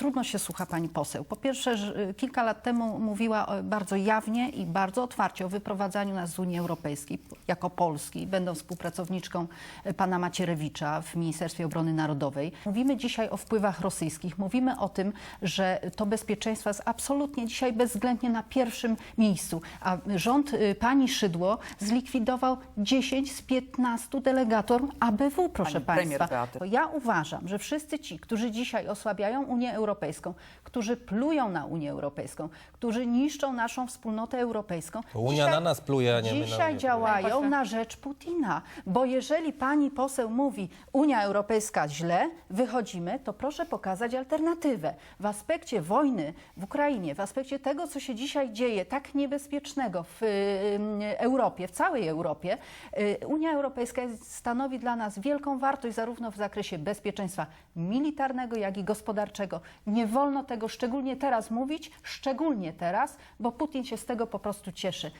Trudno się słucha pani poseł. Po pierwsze, y, kilka lat temu mówiła o- bardzo jawnie i bardzo otwarcie o wyprowadzaniu nas z Unii Europejskiej jako Polski. Będą współpracowniczką y, pana Macierewicza w Ministerstwie Obrony Narodowej. Mówimy dzisiaj o wpływach rosyjskich. Mówimy o tym, że to bezpieczeństwo jest absolutnie dzisiaj bezwzględnie na pierwszym miejscu. A rząd y, pani Szydło zlikwidował 10 z 15 delegatur ABW, proszę Pani premier państwa. To ja uważam, że wszyscy ci, którzy dzisiaj osłabiają Unię Europejską, którzy plują na Unię Europejską, którzy niszczą naszą wspólnotę europejską, Unia na nas pluje, a nie my na dzisiaj Unię. działają na rzecz Putina. Bo jeżeli pani poseł mówi Unia Europejska źle, wychodzimy, to proszę pokazać alternatywę. W aspekcie wojny w Ukrainie, w aspekcie tego, co się dzisiaj dzieje, tak niebezpiecznego w y, Europie, w całej Europie, y, Unia Europejska stanowi dla nas wielką wartość zarówno w zakresie bezpieczeństwa militarnego, jak i gospodarczego. Nie wolno tego szczególnie teraz mówić, szczególnie teraz, bo Putin się z tego po prostu cieszy.